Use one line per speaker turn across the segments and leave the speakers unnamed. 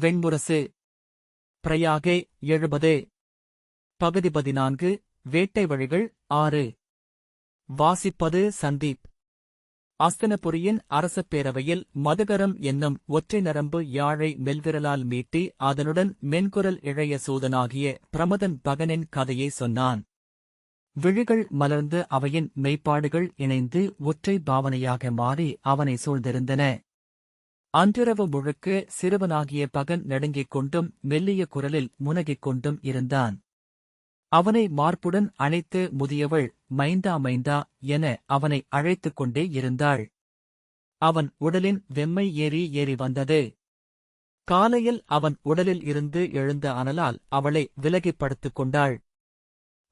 வெண்முரசு. பிரயாகே எழுபது. பகுதி பதினான்கு வேட்டை வழிகள் ஆறு. வாசிப்பது சந்தீப். அஸ்தனபுரியின் அரசப் பேரவையில் மதுகரம் என்னும் ஒற்றை நரம்பு யாழை மெல்விரலால் மீட்டி அதனுடன் மென்குரல் இழைய சூதனாகிய பிரமதன் பகனின் கதையை சொன்னான். விழிகள் மலர்ந்து அவையின் மெய்ப்பாடுகள் இணைந்து ஒற்றை பாவனையாக மாறி அவனை சூழ்ந்திருந்தன. அன்றிரவு முழுக்க சிறுவனாகிய பகன் நடுங்கிக் கொண்டும் மெல்லிய குரலில் முனகிக் கொண்டும் இருந்தான். அவனை மார்புடன் அணைத்து முதியவள் மைந்தா மைந்தா என அவனை அழைத்துக் கொண்டே இருந்தாள். அவன் உடலின் வெம்மை ஏறி ஏறி வந்தது. காலையில் அவன் உடலில் இருந்து எழுந்த அனலால் அவளை விலகிப் படுத்துக் கொண்டாள்.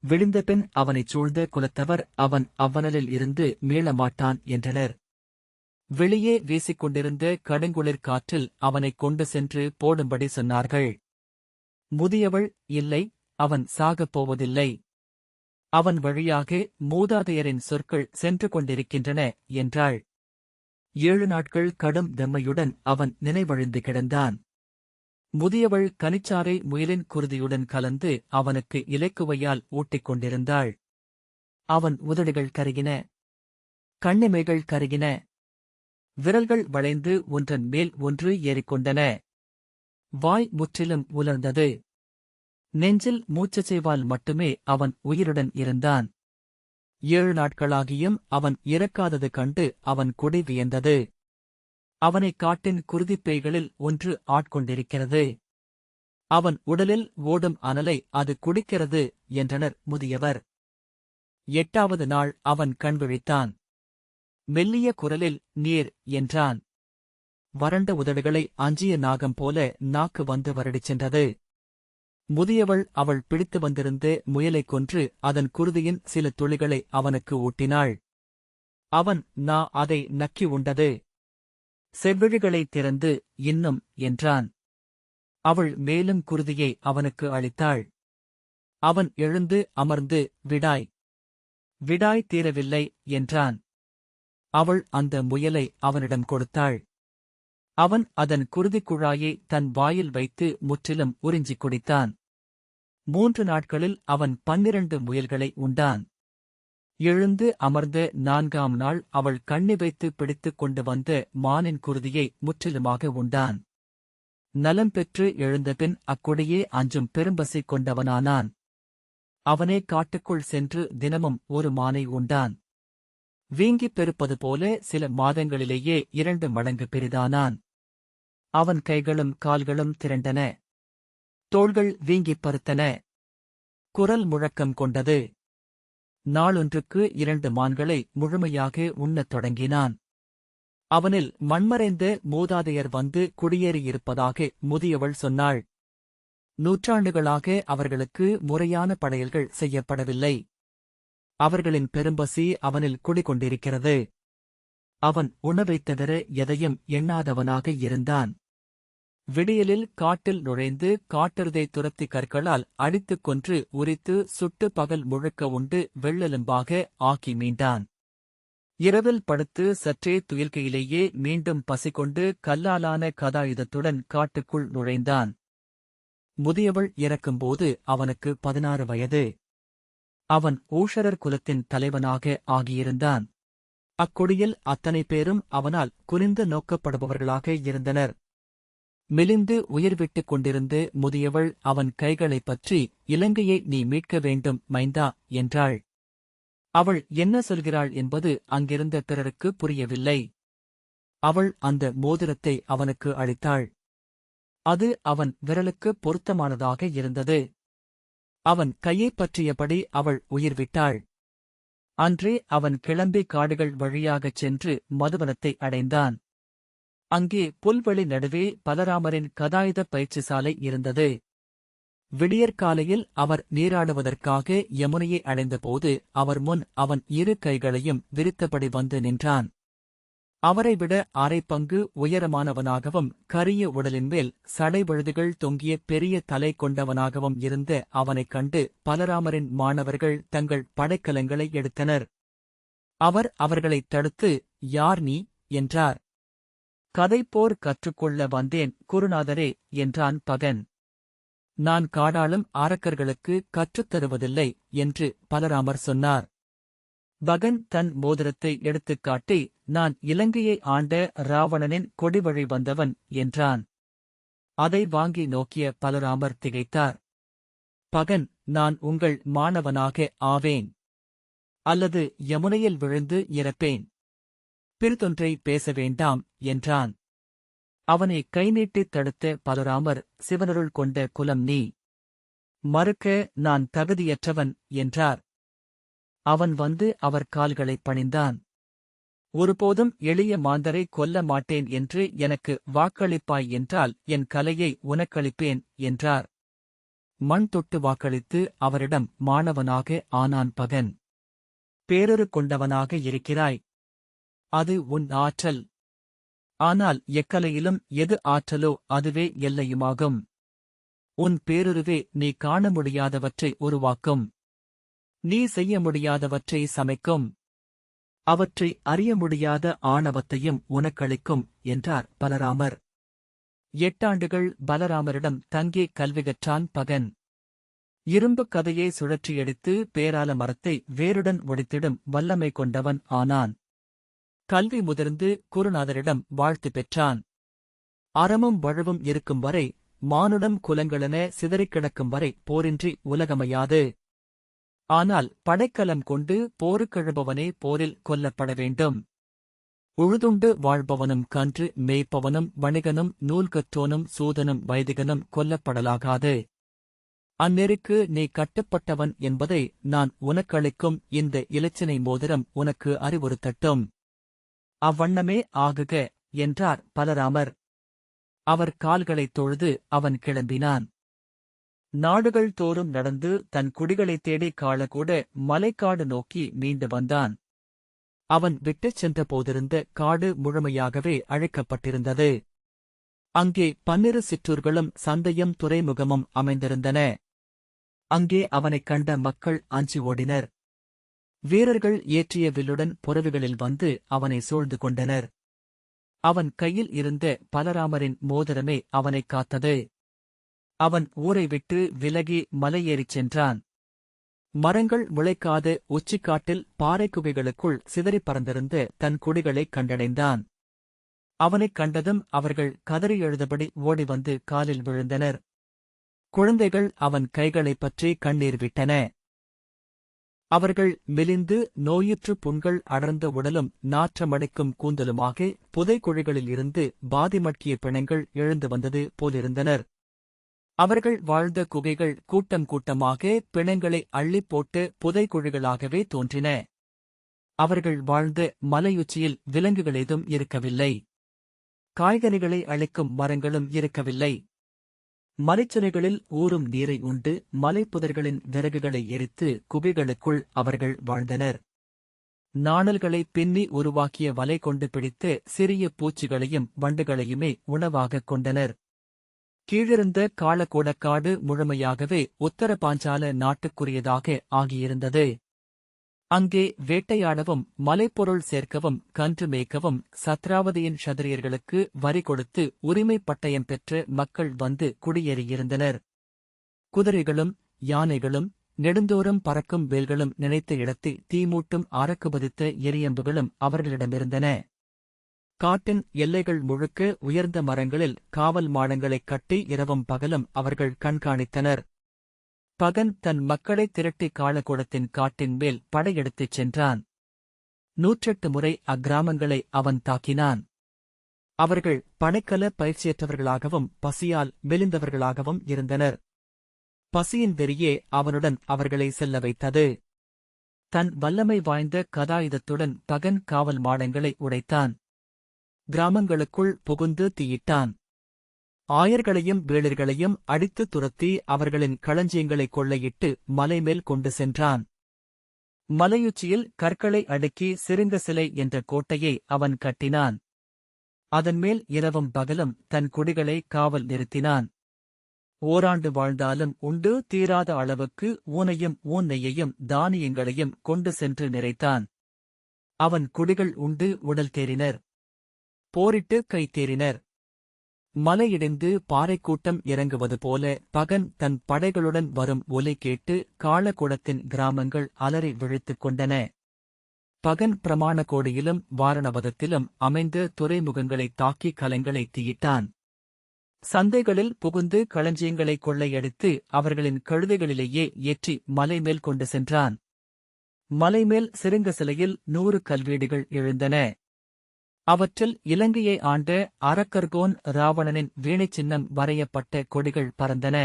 விழுந்தபின் அவனைச் சூழ்ந்த குலத்தவர் அவன் அவ்வனலில் இருந்து மீளமாட்டான் என்றனர். வெளியே வீசிக்கொண்டிருந்த கடுங்குளிர் காற்றில் அவனைக் கொண்டு சென்று போடும்படி சொன்னார்கள். முதியவள் இல்லை அவன் சாகப் போவதில்லை. அவன் வழியாக மூதாதையரின் சொற்கள் சென்று கொண்டிருக்கின்றன என்றாள். ஏழு நாட்கள் கடும் தெம்மையுடன் அவன் நினைவழிந்து கிடந்தான். முதியவள் கனிச்சாறை முயலின் குருதியுடன் கலந்து அவனுக்கு இலைக்குவையால் ஊட்டிக் கொண்டிருந்தாள். அவன் உதடுகள் கருகின. கண்ணிமைகள் கருகின. விரல்கள் வளைந்து ஒன்றன் மேல் ஒன்று ஏறிக்கொண்டன. வாய் முற்றிலும் உலர்ந்தது. நெஞ்சில் மூச்சச்சைவால் மட்டுமே அவன் உயிருடன் இருந்தான். ஏழு நாட்களாகியும் அவன் இறக்காதது கண்டு அவன் குடி வியந்தது. அவனைக் காட்டின் குருதிப்பைகளில் ஒன்று ஆட்கொண்டிருக்கிறது. அவன் உடலில் ஓடும் அனலை அது குடிக்கிறது என்றனர் முதியவர். எட்டாவது நாள் அவன் கண்விழித்தான் மெல்லிய குரலில் நீர் என்றான். வறண்ட உதடுகளை அஞ்சிய நாகம் போல நாக்கு வந்து வருடிச் சென்றது. முதியவள் அவள் பிடித்து வந்திருந்த முயலைக் கொன்று அதன் குருதியின் சில துளிகளை அவனுக்கு ஊட்டினாள். அவன் நா அதை நக்கி உண்டது. செவ்விழிகளைத் திறந்து இன்னும் என்றான். அவள் மேலும் குருதியை அவனுக்கு அளித்தாள். அவன் எழுந்து அமர்ந்து விடாய். விடாய் தீரவில்லை என்றான். அவள் அந்த முயலை அவனிடம் கொடுத்தாள். அவன் அதன் குருதிக் குழாயை தன் வாயில் வைத்து முற்றிலும் உறிஞ்சிக் குடித்தான். மூன்று நாட்களில் அவன் பன்னிரண்டு முயல்களை உண்டான். எழுந்து அமர்ந்த நான்காம் நாள் அவள் கண்ணி வைத்து பிடித்துக் கொண்டு வந்த மானின் குருதியை முற்றிலுமாக உண்டான். நலம் பெற்று எழுந்தபின் அக்கொடியே அஞ்சும் பெரும்பசி கொண்டவனானான். அவனே காட்டுக்குள் சென்று தினமும் ஒரு மானை உண்டான். வீங்கிப் பெருப்பது போல சில மாதங்களிலேயே இரண்டு மடங்கு பெரிதானான். அவன் கைகளும் கால்களும் திரண்டன. தோள்கள் வீங்கிப் பருத்தன. குரல் முழக்கம் கொண்டது. நாளொன்றுக்கு இரண்டு மான்களை முழுமையாக உண்ணத் தொடங்கினான். அவனில் மண்மறைந்த மூதாதையர் வந்து குடியேறியிருப்பதாக முதியவள் சொன்னாள். நூற்றாண்டுகளாக அவர்களுக்கு முறையான படையல்கள் செய்யப்படவில்லை. அவர்களின் பெரும்பசி அவனில் குடிகொண்டிருக்கிறது. அவன் உணவைத் தவிர எதையும் எண்ணாதவனாக இருந்தான். விடியலில் காட்டில் நுழைந்து காட்டருதை துரத்தி கற்களால் அடித்துக் கொன்று உரித்து சுட்டு பகல் முழுக்க உண்டு வெள்ளெலும்பாக ஆக்கி மீண்டான். இரவில் படுத்து சற்றே துயில்கையிலேயே மீண்டும் பசிகொண்டு கல்லாலான கதாயுதத்துடன் காட்டுக்குள் நுழைந்தான். முதியவள் இறக்கும்போது அவனுக்கு பதினாறு வயது. அவன் ஊஷரர் குலத்தின் தலைவனாக ஆகியிருந்தான். அக்கொடியில் அத்தனை பேரும் அவனால் குனிந்து நோக்கப்படுபவர்களாக இருந்தனர். மெலிந்து உயிர்விட்டுக் கொண்டிருந்து முதியவள் அவன் கைகளைப் பற்றி இலங்கையை நீ மீட்க வேண்டும் மைந்தா என்றாள். அவள் என்ன சொல்கிறாள் என்பது அங்கிருந்த பிறருக்கு புரியவில்லை. அவள் அந்த மோதிரத்தை அவனுக்கு அளித்தாள். அது அவன் விரலுக்கு பொருத்தமானதாக இருந்தது. அவன் கையைப் பற்றியபடி அவள் உயிர் விட்டாள் அன்றே அவன் கிளம்பி காடுகள் வழியாகச் சென்று மதுவனத்தை அடைந்தான். அங்கே புல்வெளி நடுவே பலராமரின் கதாயுத பயிற்சி சாலை இருந்தது விடியற்காலையில் அவர் நீராடுவதற்காக யமுனையை அடைந்தபோது அவர் முன் அவன் இரு கைகளையும் விரித்தபடி வந்து நின்றான். அவரை விட அரை பங்கு உயரமானவனாகவும் கரிய உடலின் மேல் சடைவழுதுகள் தொங்கிய பெரிய தலை கொண்டவனாகவும் இருந்த அவனைக் கண்டு பலராமரின் மாணவர்கள் தங்கள் படைக்கலங்களை எடுத்தனர். அவர் அவர்களைத் தடுத்து யார் நீ? என்றார். கதைப்போர் கற்றுக்கொள்ள வந்தேன் குருநாதரே என்றான் பகன். நான் காடாளும் ஆரக்கர்களுக்கு கற்றுத் தருவதில்லை என்று பலராமர் சொன்னார். பகன் தன் மோதிரத்தை எடுத்துக் காட்டி நான் இலங்கையை ஆண்ட ராவணனின் கொடிவழி வந்தவன் என்றான். அதை வாங்கி நோக்கிய பலராமர் திகைத்தார். பகன் நான் உங்கள் மாணவனாக ஆவேன். அல்லது யமுனையில் விழுந்து இறப்பேன். பிறிதொன்றை பேச வேண்டாம் என்றான். அவனை கை நீட்டித் தடுத்த பலராமர் சிவனருள் கொண்ட குலம் நீ. மறுக்க நான் தகுதியற்றவன் என்றார். அவன் வந்து அவர் கால்களைப் பணிந்தான். ஒருபோதும் எளிய மாந்தரை கொல்ல மாட்டேன் என்று எனக்கு வாக்களிப்பாய் என்றால் என் கலையை உனக்களிப்பேன் என்றார். மண் தொட்டு வாக்களித்து அவரிடம் மாணவனாக ஆனான் பகன். பேரொரு கொண்டவனாக இருக்கிறாய். அது உன் ஆற்றல். ஆனால் எக்கலையிலும் எது ஆற்றலோ அதுவே எல்லையுமாகும். உன் பேருருவே நீ காண முடியாதவற்றை உருவாக்கும். நீ செய்ய முடியாதவற்றை சமைக்கும். அவற்றை அறிய முடியாத ஆணவத்தையும் உனக்களிக்கும் என்றார் பலராமர். எட்டாண்டுகள் பலராமரிடம் தங்கி கல்வி கற்றான் பகன். இரும்புக் கதையை சுழற்றியடித்து பேரால மரத்தை வேருடன் ஒடித்திடும் வல்லமை கொண்டவன் ஆனான். கல்வி முதிர்ந்து குருநாதரிடம் வாழ்த்து பெற்றான். அறமும் வழுவும் இருக்கும் வரை மானுடம் குலங்களென சிதறிக் கிடக்கும் வரை போரின்றி உலகமையாது. ஆனால் படைக்கலம் கொண்டு போருக்கெழுபவனே போரில் கொல்லப்பட வேண்டும். உழுதுண்டு வாழ்பவனும் கன்று மேய்ப்பவனும் வணிகனும் நூல்கற்றோனும் சூதனும் வைதிகனும் கொல்லப்படலாகாது. அந்நெருக்கு நீ கட்டுப்பட்டவன் என்பதை நான் உனக்களிக்கும் இந்த இலச்சினை மோதிரம் உனக்கு அறிவுறுத்தட்டும். அவ்வண்ணமே ஆகுக என்றார் பலராமர். அவர் கால்களைத் தொழுது அவன் கிளம்பினான். நாடுகள் தோறும் நடந்து தன் குடிகளைத் தேடி காளகூட மலைக்காடு நோக்கி மீண்டு வந்தான். அவன் விட்டுச் சென்ற போதிருந்த காடு முழுமையாகவே அழைக்கப்பட்டிருந்தது. அங்கே பன்னிரு சிற்றூர்களும் சந்தையும் துறைமுகமும் அமைந்திருந்தன. அங்கே அவனைக் கண்ட மக்கள் அஞ்சி ஓடினர். வீரர்கள் ஏற்றிய வில்லுடன் புறவிகளில் வந்து அவனை சூழ்ந்து கொண்டனர். அவன் கையில் இருந்த பலராமரின் மோதிரமே அவனைக் காத்தது. அவன் ஊரை விட்டு விலகி மலையேறிச் சென்றான். மரங்கள் முளைக்காத உச்சிக்காட்டில் பாறைக் குகைகளுக்குள் சிதறிப் பறந்திருந்த தன் குடிகளைக் கண்டடைந்தான். அவனைக் கண்டதும் அவர்கள் கதறி எழுதபடி ஓடி வந்து காலில் விழுந்தனர். குழந்தைகள் அவன் கைகளைப் பற்றி கண்ணீர் விட்டன. அவர்கள் மெலிந்து நோயுற்று புண்கள் அடர்ந்த உடலும் நாற்றமடைக்கும் கூந்தலுமாக புதைக்குழிகளில் இருந்து பாதிமட்கிய பிணங்கள் எழுந்து வந்தது போலிருந்தனர். அவர்கள் வாழ்ந்த குகைகள் கூட்டம் கூட்டமாக பிணங்களை அள்ளிப் போட்டு புதைக்குழிகளாகவே தோன்றின. அவர்கள் வாழ்ந்த மலையுச்சியில் விலங்குகள் ஏதும் இருக்கவில்லை. காய்கறிகளை அளிக்கும் மரங்களும் இருக்கவில்லை. மலைச்சிறைகளில் ஊறும் நீரை உண்டு மலைப்புதர்களின் விறகுகளை எரித்து குகைகளுக்குள் அவர்கள் வாழ்ந்தனர். நாணல்களை பின்னி உருவாக்கிய வலை கொண்டு பிடித்து சிறிய பூச்சிகளையும் வண்டுகளையுமே உணவாகக் கொண்டனர். கீழிருந்த காலக்கோடக்காடு முழுமையாகவே உத்தர பாஞ்சால நாட்டுக்குரியதாக ஆகியிருந்தது. அங்கே வேட்டையாடவும் மலைப்பொருள் சேர்க்கவும் கன்று மேய்க்கவும் சத்ராவதியின் சதிரியர்களுக்கு வரி கொடுத்து உரிமை பட்டயம் பெற்ற மக்கள் வந்து குடியேறியிருந்தனர். குதிரைகளும் யானைகளும் நெடுந்தோறும் பறக்கும் வேல்களும் நினைத்த இடத்தை தீமூட்டும் ஆரக்கு பதித்த எரியம்புகளும் அவர்களிடமிருந்தன. காட்டின் எல்லைகள் முழுக்க உயர்ந்த மரங்களில் காவல் மாடங்களைக் கட்டி இரவும் பகலும் அவர்கள் கண்காணித்தனர். பகன் தன் மக்களைத் திரட்டி காலகூடத்தின் காட்டின் மேல் படையெடுத்துச் சென்றான். நூற்றெட்டு முறை அக்கிராமங்களை அவன் தாக்கினான். அவர்கள் படைக்கல பயிற்சியற்றவர்களாகவும் பசியால் மெலிந்தவர்களாகவும் இருந்தனர். பசியின் வெறியே அவனுடன் அவர்களை செல்ல வைத்தது. தன் வல்லமை வாய்ந்த கதாயுதத்துடன் பகன் காவல் மாடங்களை உடைத்தான். கிராமங்களுக்குள் புகுந்து தீயிட்டான். ஆயர்களையும் வேளிர்களையும் அடித்து துரத்தி அவர்களின் களஞ்சியங்களை கொள்ளையிட்டு மலைமேல் கொண்டு சென்றான். மலையுச்சியில் கற்களை அடுக்கி சிறிந்த சிலை என்ற கோட்டையை அவன் கட்டினான். அதன்மேல் இரவும் பகலும் தன் குடிகளை காவல் நிறுத்தினான். ஓராண்டு வாழ்ந்தாலும் உண்டு தீராத அளவுக்கு ஊனையும் ஊன் நெய்யையும் தானியங்களையும் கொண்டு சென்று நிறைத்தான். அவன் குடிகள் உண்டு உடல் தேறினர். போரிட்டு கைத்தேறினர் மலையிடிந்து பாறைக்கூட்டம் இறங்குவது போல பகன் தன் படைகளுடன் வரும் ஒலை கேட்டு காளகுடத்தின் கிராமங்கள் அலறி விழித்துக் கொண்டன. பகன் பிரமாண கோடியிலும் வாரணவதத்திலும் அமைந்த துறைமுகங்களைத் தாக்கி கலங்களை தீயிட்டான். சந்தைகளில் புகுந்து களஞ்சியங்களை கொள்ளையடித்து அவர்களின் கழுதைகளிலேயே ஏற்றி மலைமேல் கொண்டு சென்றான். மலைமேல் சிறுங்க சிலையில் நூறு கல்வீடுகள் எழுந்தன. அவற்றில் இலங்கையை ஆண்ட அரக்கர்கோன் ராவணனின் வீணைச் சின்னம் வரையப்பட்ட கொடிகள் பறந்தன.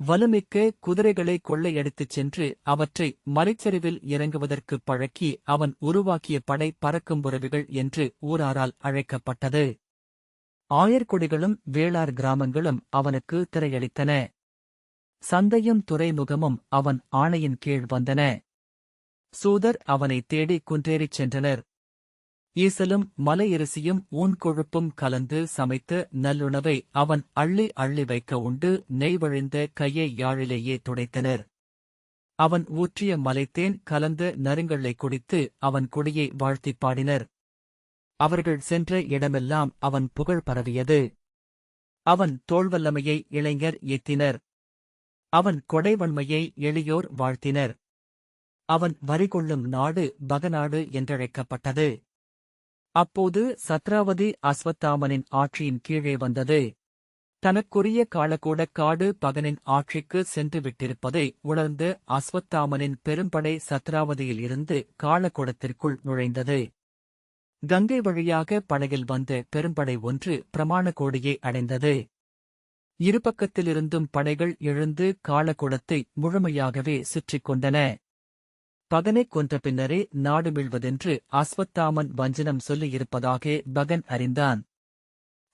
வலுமிக்க குதிரைகளை கொள்ளையடித்துச் சென்று அவற்றை மலைச்சரிவில் இறங்குவதற்குப் பழக்கி அவன் உருவாக்கிய படை பறக்கும் புறவிகள் என்று ஊராரால் அழைக்கப்பட்டது. ஆயர்கொடிகளும் வேளார் கிராமங்களும் அவனுக்கு திரையளித்தன. சந்தையும் துறைமுகமும் அவன் ஆணையின் கீழ் வந்தன. சூதர் அவனை தேடி குன்றேறிச் சென்றனர். ஈசலும் மலையரிசியும் ஊன் கொழுப்பும் கலந்து சமைத்த நல்லுணவை அவன் அள்ளி அள்ளி வைக்க உண்டு நெய்வழிந்த கையை யாழிலேயே துடைத்தனர். அவன் ஊற்றிய மலைத்தேன் கலந்த நறுங்களை குடித்து அவன் கொடியை வாழ்த்திப் பாடினர். அவர்கள் சென்ற இடமெல்லாம் அவன் புகழ் பரவியது. அவன் தோள்வல்லமையை இளைஞர் எத்தினர் அவன் கொடைவன்மையை எளியோர் வாழ்த்தினர். அவன் வரிகொள்ளும் நாடு பகநாடு என்றழைக்கப்பட்டது. அப்போது சத்ராவதி அஸ்வத்தாமனின் ஆட்சியின் கீழே வந்தது. தனக்குரிய காலக்கூட காடு பகனின் ஆட்சிக்கு சென்று விட்டிருப்பதை உணர்ந்து அஸ்வத்தாமனின் பெரும்படை சத்ராவதியில் இருந்து காலக்கூடத்திற்குள் நுழைந்தது. கங்கை வழியாக படகில் வந்த பெரும்படை ஒன்று பிரமாண கோடியை அடைந்தது. இருபக்கத்திலிருந்தும் படைகள் எழுந்து காலகுடத்தை முழுமையாகவே சுற்றிக் கொண்டன. பகனைக் கொன்ற பின்னரே நாடு வீழ்வதென்று அஸ்வத்தாமன் வஞ்சனம் சொல்லியிருப்பதாக பகன் அறிந்தான்.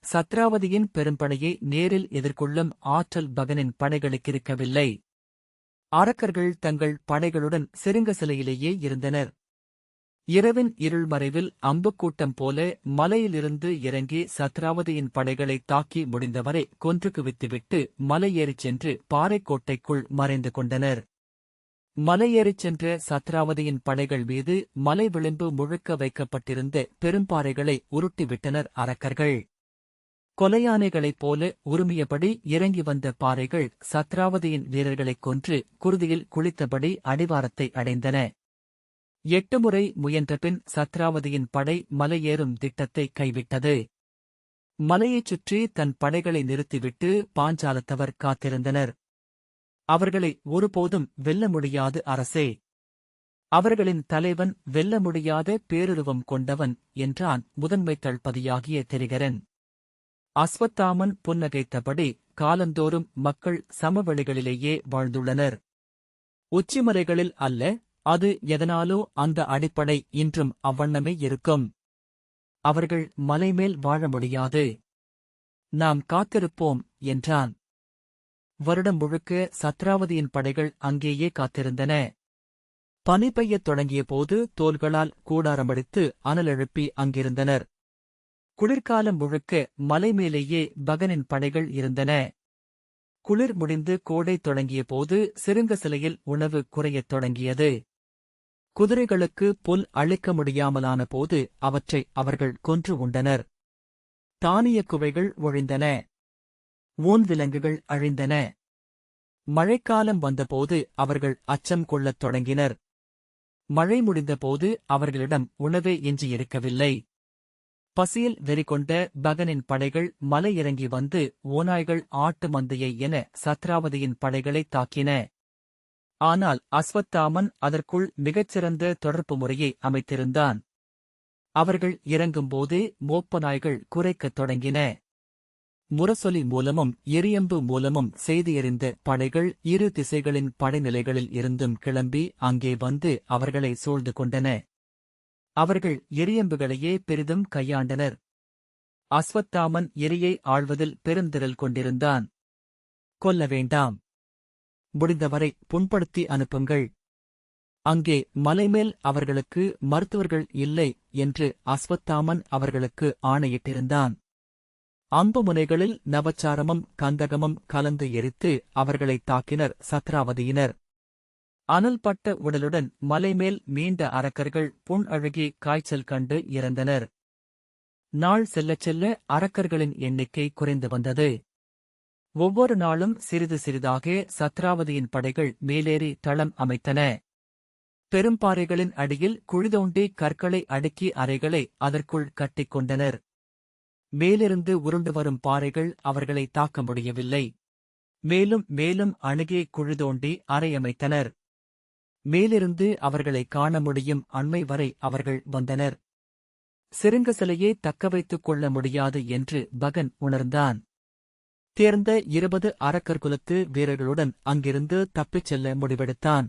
சத்ராவதியின் பெரும்படையை நேரில் எதிர்கொள்ளும் ஆற்றல் பகனின் படைகளுக்கு இருக்கவில்லை. அரக்கர்கள் தங்கள் படைகளுடன் செருங்க சிலையிலேயே இருந்தனர். இரவின் இருள்மறைவில் அம்புக்கூட்டம் போல மலையிலிருந்து இறங்கி சத்ராவதியின் படைகளை தாக்கி முடிந்தவரை கொன்று குவித்துவிட்டு மலையேறிச் சென்று பாறைக்கோட்டைக்குள் மறைந்து கொண்டனர். மலையேறிச் சென்ற சத்ராவதியின் படைகள் மீது மலை விளிம்பு முழுக்க வைக்கப்பட்டிருந்த பெரும்பாறைகளை உருட்டிவிட்டனர் அரக்கர்கள். கொலையானைகளைப் போல உருமியபடி இறங்கி வந்த பாறைகள் சத்ராவதியின் வீரர்களைக் கொன்று குருதியில் குளித்தபடி அடிவாரத்தை அடைந்தன. எட்டு முறை முயன்றபின் சத்ராவதியின் படை மலையேறும் திட்டத்தை கைவிட்டது. மலையைச் சுற்றி தன் படைகளை நிறுத்திவிட்டு பாஞ்சாலத்தவர் காத்திருந்தனர். அவர்களை ஒருபோதும் வெல்ல முடியாது அரசே. அவர்களின் தலைவன் வெல்ல முடியாத பேருருவம் கொண்டவன் என்றான் முதன்மை தள்பதியாகிய தெரிகரன். அஸ்வத்தாமன் புன்னகைத்தபடி காலந்தோறும் மக்கள் சமவெளிகளிலேயே வாழ்ந்துள்ளனர். உச்சிமலைகளில் அல்ல அது எதனாலோ அந்த அடிப்படை இன்றும் அவ்வண்ணமே இருக்கும். அவர்கள் மலைமேல் வாழ முடியாது. நாம் காத்திருப்போம் என்றான். வருடம் முழுக்க சத்ராவதியின் படைகள் அங்கேயே காத்திருந்தன. பனி பெய்யத் தொடங்கியபோது தோள்களால் கூடாரமடித்து அனலெழுப்பி அங்கிருந்தனர். குளிர்காலம் முழுக்க மலைமேலேயே பகனின் படைகள் இருந்தன. குளிர் முடிந்து கோடை தொடங்கிய போது சிறுங்க சிலையில் உணவு குறையத் தொடங்கியது. குதிரைகளுக்கு புல் அளிக்க முடியாமலான போது அவற்றை அவர்கள் கொன்று உண்டனர். தானியக் குவைகள் ஒழிந்தன. ஊன் விலங்குகள் அழிந்தன. மழைக்காலம் வந்தபோது அவர்கள் அச்சம் கொள்ளத் தொடங்கினர். மழை முடிந்தபோது அவர்களிடம் உணவே எஞ்சியிருக்கவில்லை பசியில் வெறிகொண்ட பகனின் படைகள் மலையிறங்கி வந்து ஓநாய்கள் ஆட்டு மந்தையை என சத்ராவதியின் படைகளைத் தாக்கின. ஆனால் அஸ்வத்தாமன் அதற்குள் மிகச்சிறந்த தொடர்பு முறையை அமைத்திருந்தான். அவர்கள் இறங்கும்போதே மோப்ப நாய்கள் குறைக்கத் தொடங்கின. முரசொலி மூலமும் எரியம்பு மூலமும் செய்தியறிந்த படைகள் இரு திசைகளின் படைநிலைகளில் இருந்தும் கிளம்பி அங்கே வந்து அவர்களை சூழ்ந்து கொண்டன. அவர்கள் எரியம்புகளையே பெரிதும் கையாண்டனர். அஸ்வத்தாமன் எரியை ஆழ்வதில் பெருந்திரல் கொண்டிருந்தான். கொல்ல வேண்டாம். முடிந்தவரை புண்படுத்தி அனுப்புங்கள். அங்கே மலைமேல் அவர்களுக்கு மருத்துவர்கள் இல்லை என்று அஸ்வத்தாமன் அவர்களுக்கு ஆணையிட்டிருந்தான். அம்பு முனைகளில் நவச்சாரமும் கந்தகமும் கலந்து எரித்து அவர்களைத் தாக்கினர் சத்ராவதியினர். அனல்பட்ட உடலுடன் மலைமேல் மீண்ட அரக்கர்கள் புண் அழுகி காய்ச்சல் கண்டு இறந்தனர். நாள் செல்லச் செல்ல அரக்கர்களின் எண்ணிக்கை குறைந்து வந்தது. ஒவ்வொரு நாளும் சிறிது சிறிதாக சத்ராவதியின் படைகள் மேலேறி தளம் அமைத்தன. பெரும்பாறைகளின் அடியில் குழிதோண்டி கற்களை அடுக்கி அறைகளை அதற்குள் கட்டிக்கொண்டனர் மேலிருந்து உருண்டு வரும் பாறைகள் அவர்களை தாக்க முடியவில்லை மேலும் மேலும் அணுகே குழுதோண்டி அறையமைத்தனர் மேலிருந்து அவர்களை காண முடியும் அண்மை வரை அவர்கள் வந்தனர். சிறுங்க சிலையை தக்கவைத்துக் கொள்ள முடியாது என்று பகன் உணர்ந்தான். தேர்ந்த இருபது அரக்கர்குலத்து வீரர்களுடன் அங்கிருந்து தப்பிச் செல்ல முடிவெடுத்தான்.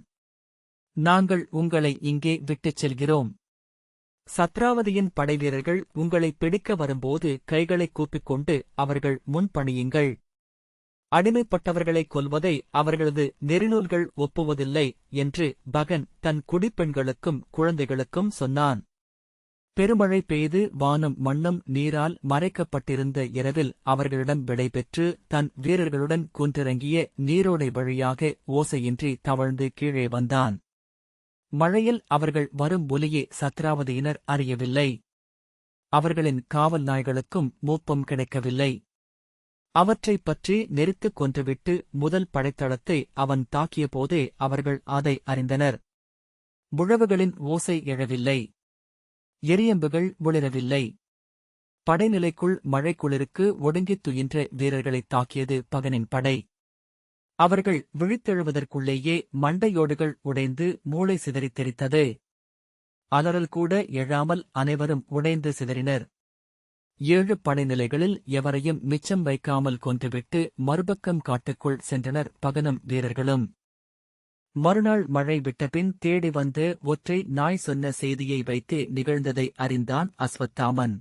நாங்கள் உங்களை இங்கே விட்டுச் செல்கிறோம். சத்ராவதியின் படைவீரர்கள் உங்களை பிடிக்க வரும்போது கைகளைக் கூப்பிக் கொண்டு அவர்கள் முன்பணியுங்கள் அடிமைப்பட்டவர்களைக் கொல்வதை அவர்களது நெறிநூல்கள் ஒப்புவதில்லை என்று பகன் தன் குடிப்பெண்களுக்கும் குழந்தைகளுக்கும் சொன்னான். பெருமழை பெய்து வானம் மண்ணும் நீரால் மறைக்கப்பட்டிருந்த இரவில் அவர்களிடம் விடைபெற்று தன் வீரர்களுடன் குன்றிறங்கிய நீரோடை வழியாக ஓசையின்றி தவழ்ந்து கீழே வந்தான். மழையில் அவர்கள் வரும் ஒலியே சத்ராவதியினர் அறியவில்லை. அவர்களின் காவல் நாய்களுக்கும் மூப்பம் கிடைக்கவில்லை. அவற்றைப் பற்றி நெரித்துக் கொன்றுவிட்டு முதல் படைத்தளத்தை அவன் தாக்கியபோதே அவர்கள் அதை அறிந்தனர். முழவுகளின் ஓசை எழவில்லை. எரியம்புகள் ஒளிரவில்லை. படைநிலைக்குள் மழைக்குளிருக்கு ஒடுங்கித் துயின்ற வீரர்களைத் தாக்கியது பகனின் படை. அவர்கள் விழித்தெழுவதற்குள்ளேயே மண்டையோடுகள் உடைந்து மூளை சிதறித் தெரித்தது அலறல் கூட எழாமல் அனைவரும் உடைந்து சிதறினர். ஏழு படைநிலைகளில் எவரையும் மிச்சம் வைக்காமல் கொன்றுவிட்டு மறுபக்கம் காட்டுக்குள் சென்றனர் பகனும் வீரர்களும். மறுநாள் மழை விட்டபின் தேடி வந்து ஒற்றை நாய் சொன்ன செய்தியை வைத்து நிகழ்ந்ததை அறிந்தான் அஸ்வத்தாமன்.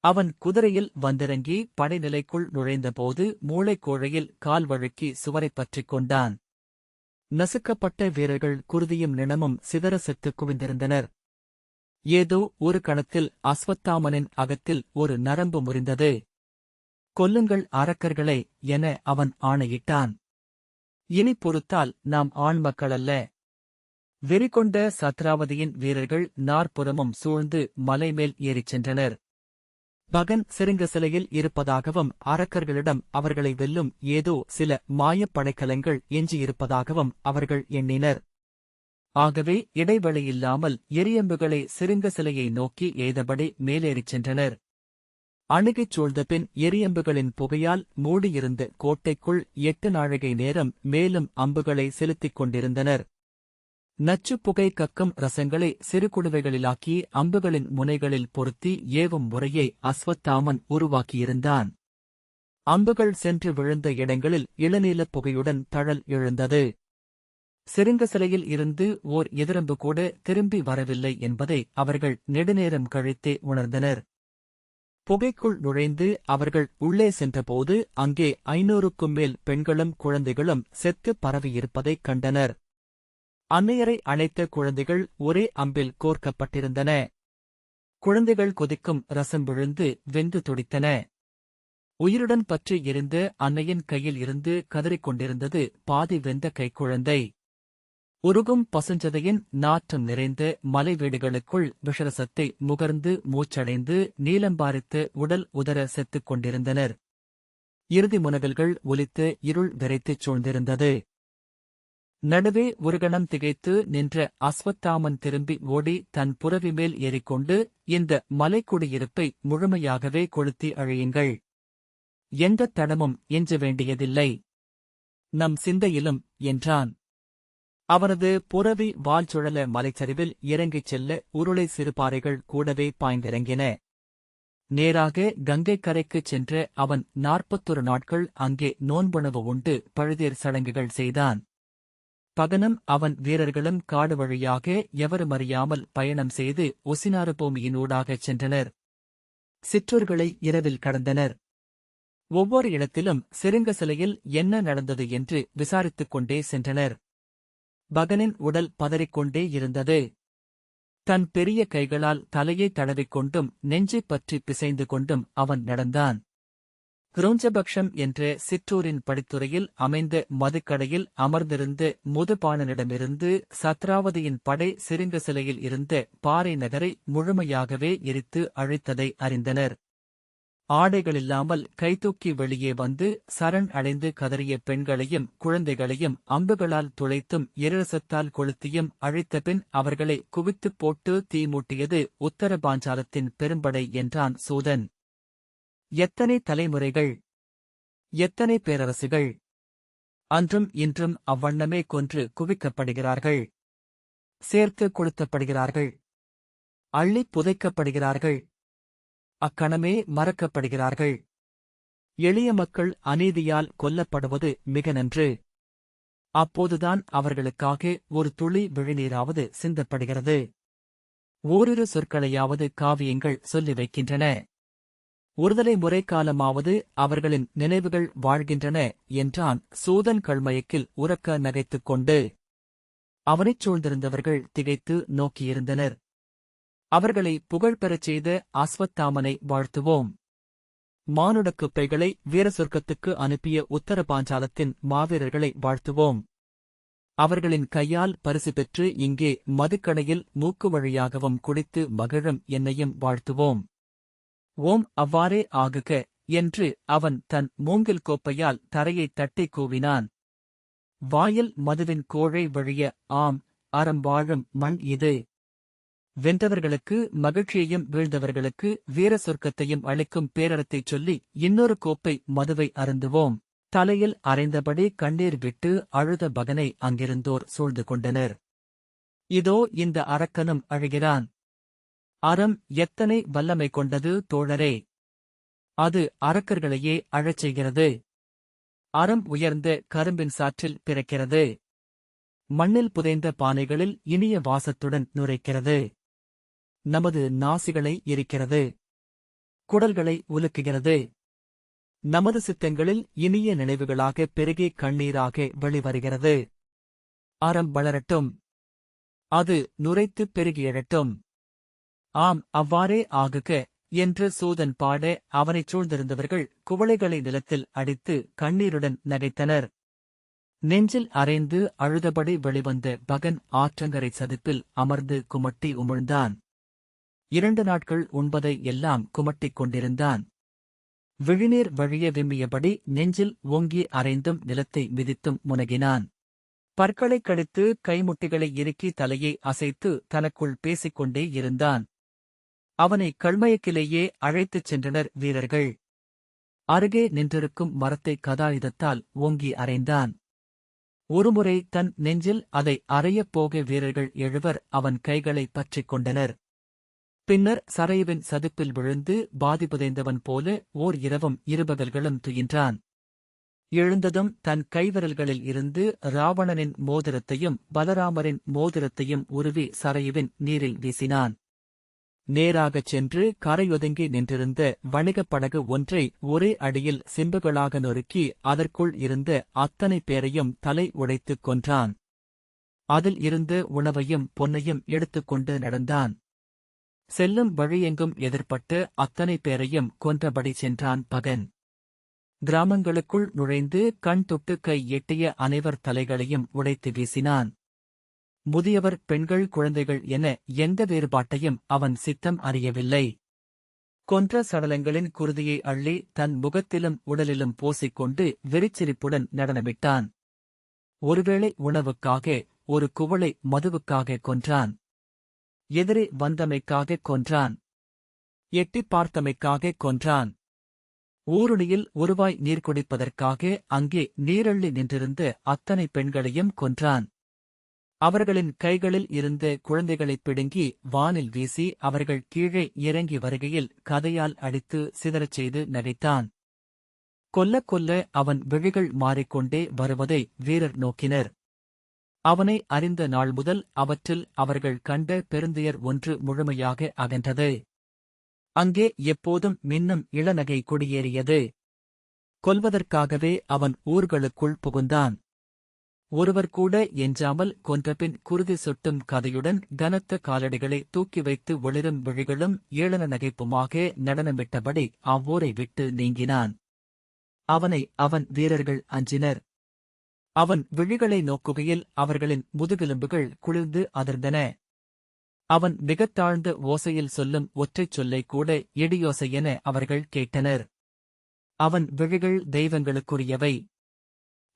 அவன் குதிரையில் வந்திறங்கி படைநிலைக்குள் நுழைந்தபோது மூளைக்கோழையில் கால் வழுக்கி சுவரைப் பற்றிக் கொண்டான். நசுக்கப்பட்ட வீரர்கள் குருதியும் நிணமும் சிதற செத்துக் குவிந்திருந்தனர். ஏதோ ஒரு கணத்தில் அஸ்வத்தாமனின் அகத்தில் ஒரு நரம்பு முறிந்தது. கொல்லுங்கள் அரக்கர்களை என அவன் ஆணையிட்டான். இனி பொறுத்தால் நாம் ஆண் மக்களல்ல வெறிகொண்ட சத்ராவதியின் வீரர்கள் நாற்புறமும் சூழ்ந்து மலைமேல் ஏறிச் சென்றனர். பகன் சிறுங்க சிலையில் இருப்பதாகவும் அரக்கர்களிடம் அவர்களை வெல்லும் ஏதோ சில மாயப் படைக்கலங்கள் எஞ்சியிருப்பதாகவும் அவர்கள் எண்ணினர். ஆகவே இடைவெளியில்லாமல் எரியம்புகளை சிறுங்க சிலையை நோக்கி எய்தபடி மேலேறிச் சென்றனர். அணுகிச் சூழ்ந்தபின் எரியம்புகளின் புகையால் மூடியிருந்த கோட்டைக்குள் எட்டு நாழிகை நேரம் மேலும் அம்புகளை செலுத்திக் கொண்டிருந்தனர். நச்சுப் புகை கக்கும் ரசங்களை சிறு குடுவைகளிலாக்கி அம்புகளின் முனைகளில் பொருத்தி ஏவும் முறையை அஸ்வத்தாமன் உருவாக்கியிருந்தான். அம்புகள் சென்று விழுந்த இடங்களில் இளநீலப் புகையுடன் தழல் எழுந்தது. சிறுங்க சிலையில் இருந்து ஓர் எதிரம்பு கூட திரும்பி வரவில்லை என்பதை அவர்கள் நெடுநேரம் கழித்தே உணர்ந்தனர். புகைக்குள் நுழைந்து அவர்கள் உள்ளே சென்றபோது அங்கே ஐநூறுக்கும் மேல் பெண்களும் குழந்தைகளும் செத்து பரவியிருப்பதைக் கண்டனர். அன்னையரை அழைத்த குழந்தைகள் ஒரே அம்பில் கோர்க்கப்பட்டிருந்தன. குழந்தைகள் கொதிக்கும் ரசம் விழுந்து வெந்து துடித்தன. உயிருடன் பற்றி இருந்த அன்னையின் கையில் இருந்து கதறிக் கொண்டிருந்தது பாதி வெந்த கைக்குழந்தை. உருகும் பசுஞ்சதையின் நாற்றம் நிறைந்த மலை வீடுகளுக்குள் விஷரசத்தை முகர்ந்து மூச்சடைந்து நீலம்பாரித்து உடல் உதர செத்துக் கொண்டிருந்தனர் இறுதி முனகல்கள் ஒலித்து இருள் விரைத்துச் சூழ்ந்திருந்தது. நடுவே ஒரு கணம் திகைத்து நின்ற அஸ்வத்தாமன் திரும்பி ஓடி தன் புறவி மேல் ஏறிக்கொண்டு இந்த மலைக்குடியிருப்பை முழுமையாகவே கொளுத்தி அழையுங்கள். எந்தத் தடமும் எஞ்ச வேண்டியதில்லை. நம் சிந்தையிலும் என்றான். அவனது புறவி வால்சுழல மலைச்சரிவில் இறங்கிச் செல்ல உருளை சிறுபாறைகள் கூடவே பாய்ந்திறங்கின. நேராக கங்கைக் கரைக்குச் சென்ற அவன் நாற்பத்தொரு நாட்கள் அங்கே நோன்புணவு உண்டு பழுதேர் சடங்குகள் செய்தான். பகனும் அவன் வீரர்களும் காடு வழியாக எவருமறியாமல் பயணம் செய்து ஒசினாறு பூமியினூடாகச் சென்றனர். சிற்றூர்களை இரவில் கடந்தனர். ஒவ்வொரு இடத்திலும் சிறுங்க சிலையில் என்ன நடந்தது என்று விசாரித்துக் கொண்டே சென்றனர். பகனின் உடல் பதறிக்கொண்டே இருந்தது. தன் பெரிய கைகளால் தலையை தடவிக்கொண்டும் நெஞ்சைப் பற்றி பிசைந்து கொண்டும் அவன் நடந்தான். கிரோஞ்சபக்ஷம் என்ற சிற்றூரின் படித்துறையில் அமைந்த மதுக்கடையில் அமர்ந்திருந்த முதுபாணனிடமிருந்து சத்ராவதியின் படை சிறுங்க சிலையில் இருந்த பாறை நகரை முழுமையாகவே எரித்து அழித்ததை அறிந்தனர். ஆடைகளில்லாமல் கைதூக்கி வெளியே வந்து சரண் அடைந்து கதறிய பெண்களையும் குழந்தைகளையும் அம்புகளால் துளைத்தும் இரசத்தால் கொளுத்தியும் அழைத்தபின் அவர்களை குவித்துப் போட்டு தீமூட்டியது உத்தர பாஞ்சாலத்தின் பெரும்படை என்றான் சூதன். எத்தனை தலைமுறைகள்? எத்தனை பேரரசுகள்? அன்றும் இன்றும் அவ்வண்ணமே கொன்று குவிக்கப்படுகிறார்கள். சேர்த்து கொளுத்தப்படுகிறார்கள். அள்ளி புதைக்கப்படுகிறார்கள். அக்கணமே மறக்கப்படுகிறார்கள். எளிய மக்கள் அநீதியால் கொல்லப்படுவது மிக நன்று. அப்போதுதான் அவர்களுக்காக ஒரு துளி விழிநீராவது சிந்தப்படுகிறது. ஓரிரு சொற்களையாவது காவியங்கள் சொல்லி வைக்கின்றன. ஒருதலை முறை காலமாவது அவர்களின் நினைவுகள் வாழ்கின்றன என்றான் சூதன் கள்மயக்கில் உறக்க நகைத்துக் கொண்டு. அவனைச் சூழ்ந்திருந்தவர்கள் திகைத்து நோக்கியிருந்தனர். அவர்களை புகழ்பெறச் செய்த அஸ்வத்தாமனை வாழ்த்துவோம். மானுடக் குப்பைகளை வீர சொர்க்கத்துக்கு அனுப்பிய உத்தர பாஞ்சாலத்தின் மாவீரர்களை வாழ்த்துவோம். அவர்களின் கையால் பரிசு பெற்று இங்கே மதுக்கடையில் மூக்கு வழியாகவும் குடித்து மகிழும் என்னையும் வாழ்த்துவோம். ஓம் அவ்வாறே ஆகுக என்று அவன் தன் மூங்கில் கோப்பையால் தரையைத் தட்டி கூவினான். வாயில் மதுவின் கோழை வழிய ஆம் அறம் வாழும் மண் இது. வென்றவர்களுக்கு மகிழ்ச்சியையும் வீழ்ந்தவர்களுக்கு வீர சொர்க்கத்தையும் அளிக்கும் பேரறத்தைச் சொல்லி இன்னொரு கோப்பை மதுவை அருந்துவோம். தலையில் அரைந்தபடி கண்ணீர் விட்டு அழுத பகனை அங்கிருந்தோர் சூழ்ந்து கொண்டனர். இதோ இந்த அரக்கனும் அழுகிறான். அறம் எத்தனை வல்லமை கொண்டது தோழரே? அது அரக்கர்களையே அழச் செய்கிறது. அறம் உயர்ந்த கரும்பின் சாற்றில் பிறக்கிறது. மண்ணில் புதைந்த பானைகளில் இனிய வாசத்துடன் நுரைக்கிறது. நமது நாசிகளை எரிக்கிறது. குடல்களை உலுக்குகிறது. நமது சித்தங்களில் இனிய நினைவுகளாக பெருகி கண்ணீராக வெளிவருகிறது. அறம் வளரட்டும். அது நுரைத்துப் பெருகியழட்டும். ஆம் அவ்வாறே ஆகுக என்று சூதன் பாட அவனைச் சூழ்ந்திருந்தவர்கள் குவளைகளை நிலத்தில் அடித்து கண்ணீருடன் நகைத்தனர் நெஞ்சில் அரைந்து அழுதபடி வெளிவந்த பகன் ஆற்றங்கரை சதுப்பில் அமர்ந்து குமட்டி உமிழ்ந்தான். இரண்டு நாட்கள் உண்பதை எல்லாம் குமட்டிக் கொண்டிருந்தான். விழிநீர் வழிய விம்மியபடி நெஞ்சில் ஓங்கி அரைந்தும் நிலத்தை மிதித்தும் முனகினான். பற்களைக் கடித்து கைமுட்டிகளை இறுக்கி தலையை அசைத்து தனக்குள் பேசிக்கொண்டே இருந்தான். அவனை கள்மயக்கிலேயே அழைத்துச் சென்றனர் வீரர்கள். அருகே நின்றிருக்கும் மரத்தை கதாயுதத்தால் ஓங்கி அறைந்தான் ஒருமுறை தன் நெஞ்சில் அதை அறையப் போக வீரர்கள் எழுவர் அவன் கைகளை பற்றிக் கொண்டனர். பின்னர் சரையுவின் சதுப்பில் விழுந்து பாதிப்புதைந்தவன் போல ஓர் இரவும் இருபகல்களும் துயின்றான். எழுந்ததும் தன் கைவிரல்களில் இருந்து ராவணனின் மோதிரத்தையும் பலராமரின் மோதிரத்தையும் உருவி சரையுவின் நீரில் வீசினான். நேராகச் சென்று கரையொதுங்கி நின்றிருந்த வணிகப் படகு ஒன்றை ஒரே அடியில் சிம்புகளாக நொறுக்கி அதற்குள் இருந்த அத்தனை பேரையும் தலை உடைத்துக் கொன்றான். அதில் இருந்து உணவையும் பொன்னையும் எடுத்துக்கொண்டு நடந்தான். செல்லும் வழியெங்கும் எதிர்பட்டு அத்தனை பேரையும் கொன்றபடி சென்றான் பகன். கிராமங்களுக்குள் நுழைந்து கண் தொட்டு கை எட்டிய அனைவர் தலைகளையும் உடைத்து வீசினான். முதியவர் பெண்கள் குழந்தைகள் என எந்த வேறுபாட்டையும் அவன் சித்தம் அறியவில்லை. கொன்ற சடலங்களின் குருதியை அள்ளி தன் முகத்திலும் உடலிலும் பூசிக்கொண்டு வெறிச்சிரிப்புடன் நடனமிட்டான் ஒருவேளை உணவுக்காக ஒரு குவளை மதுவுக்காக கொன்றான். எதிரே வந்தமைக்காக கொன்றான். எட்டிப் பார்த்தமைக்காக கொன்றான். ஊருணியில் ஒருவாய் நீர் குடிப்பதற்காக அங்கே நீரள்ளி நின்றிருந்த அத்தனை பெண்களையும் கொன்றான். அவர்களின் கைகளில் இருந்த குழந்தைகளைப் பிடுங்கி வானில் வீசி அவர்கள் கீழே இறங்கி வருகையில் கதையால் அடித்து சிதறச் செய்து நடித்தான். கொல்ல கொல்ல அவன் விழிகள் மாறிக்கொண்டே வருவதை வீரர் நோக்கினர். அவனை அறிந்த நாள் முதல் அவற்றில் அவர்கள் கண்ட பெருந்தையர் ஒன்று முழுமையாக அகன்றது. அங்கே எப்போதும் மின்னும் இளநகை குடியேறியது. கொல்வதற்காகவே அவன் ஊர்களுக்குள் புகுந்தான். ஒருவர் கூட எஞ்சாமல் கொன்றபின் குருதி சொட்டும் கதையுடன் கனத்த காலடிகளை தூக்கி வைத்து ஒளிரும் விழிகளும் ஏளன நகைப்புமாக நடனமிட்டபடி அவ்வூரை விட்டு நீங்கினான். அவனை அவன் வீரர்கள் அஞ்சினர். அவன் விழிகளை நோக்குகையில் அவர்களின் முதுகெலும்புகள் குளிர்ந்து அதிர்ந்தன. அவன் மிகத் தாழ்ந்த ஓசையில் சொல்லும் ஒற்றைச் சொல்லை கூட இடியோசையென அவர்கள் கேட்டனர். அவன் விழிகள் தெய்வங்களுக்குரியவை.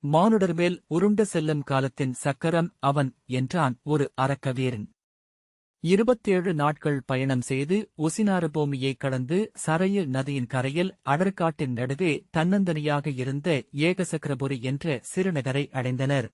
மானுடர் மேல் உருண்டு செல்லும் காலத்தின் சக்கரம் அவன் என்றான் ஒரு அரக்கவீரன் இருபத்தேழு நாட்கள் பயணம் செய்து உசினாறு பூமியை கடந்து சரையு நதியின் கரையில் அடர்காட்டின் நடுவே தன்னந்தனியாக இருந்த ஏகசக்கரபுரி என்ற சிறுநகரை அடைந்தனர்.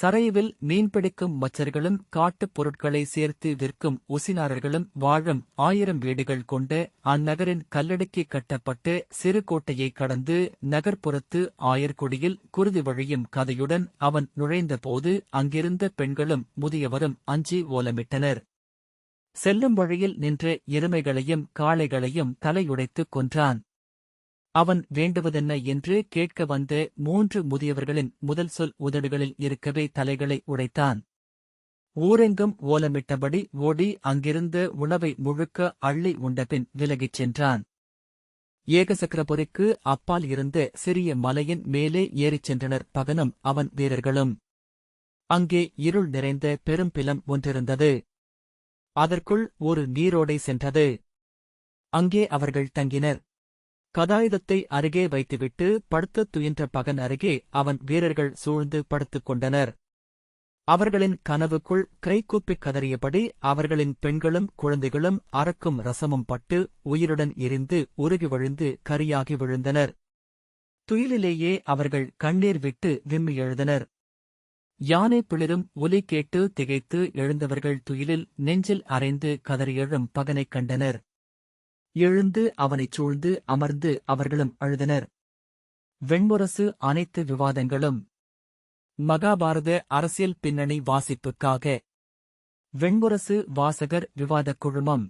சரையுவில் மீன்பிடிக்கும் மச்சர்களும் காட்டுப் பொருட்களை சேர்த்து விற்கும் உசினாரர்களும் வாழும் ஆயிரம் வீடுகள் கொண்ட அந்நகரின் கல்லடுக்கி கட்டப்பட்டு சிறு கோட்டையை கடந்து நகர்ப்புறத்து ஆயர்குடியில் குருதி வழியும் கதையுடன் அவன் நுழைந்தபோது அங்கிருந்த பெண்களும் முதியவரும் அஞ்சி ஓலமிட்டனர். செல்லும் வழியில் நின்ற எருமைகளையும் காளைகளையும் தலையுடைத்துக் கொன்றான். அவன் வேண்டுவதென்ன என்று கேட்க வந்த மூன்று முதியவர்களின் முதல் சொல் உதடுகளில் இருக்கவே தலைகளை உடைத்தான். ஊரெங்கும் ஓலமிட்டபடி ஓடி அங்கிருந்து உணவை முழுக்க அள்ளி உண்டபின் விலகிச் சென்றான். ஏகசக்கரபுரிக்கு அப்பால் இருந்த சிறிய மலையின் மேலே ஏறிச் சென்றனர் பகனும் அவன் வீரர்களும். அங்கே இருள் நிறைந்த பெரும்பிலம் ஒன்றிருந்தது. அதற்குள் ஒரு நீரோடை சென்றது. அங்கே அவர்கள் தங்கினர். கதாயுதத்தை அருகே வைத்துவிட்டு படுத்துத் துயின்ற பகன் அருகே அவன் வீரர்கள் சூழ்ந்து படுத்துக் கொண்டனர். அவர்களின் கனவுக்குள் கைகூப்பிக் கதறியபடி அவர்களின் பெண்களும் குழந்தைகளும் அரக்கும் ரசமும் பட்டு உயிருடன் எரிந்து உருகி விழுந்து கரியாகி விழுந்தனர். துயிலிலேயே அவர்கள் கண்ணீர் விட்டு விம்மி எழுந்தனர். யானை பிளிரும் ஒலி கேட்டு திகைத்து எழுந்தவர்கள் துயிலில் நெஞ்சில் அரைந்து கதறியெழும் பகனைக் கண்டனர். எழுந்து அவனைச் சூழ்ந்து அமர்ந்து அவர்களும் அழுதனர். வெண்முரசு அனைத்து விவாதங்களும் மகாபாரத அரசியல் பின்னணி வாசிப்புக்காக. வெண்முரசு வாசகர் விவாதக் குழுமம்.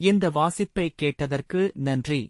இந்த வாசிப்பை கேட்டதற்கு நன்றி.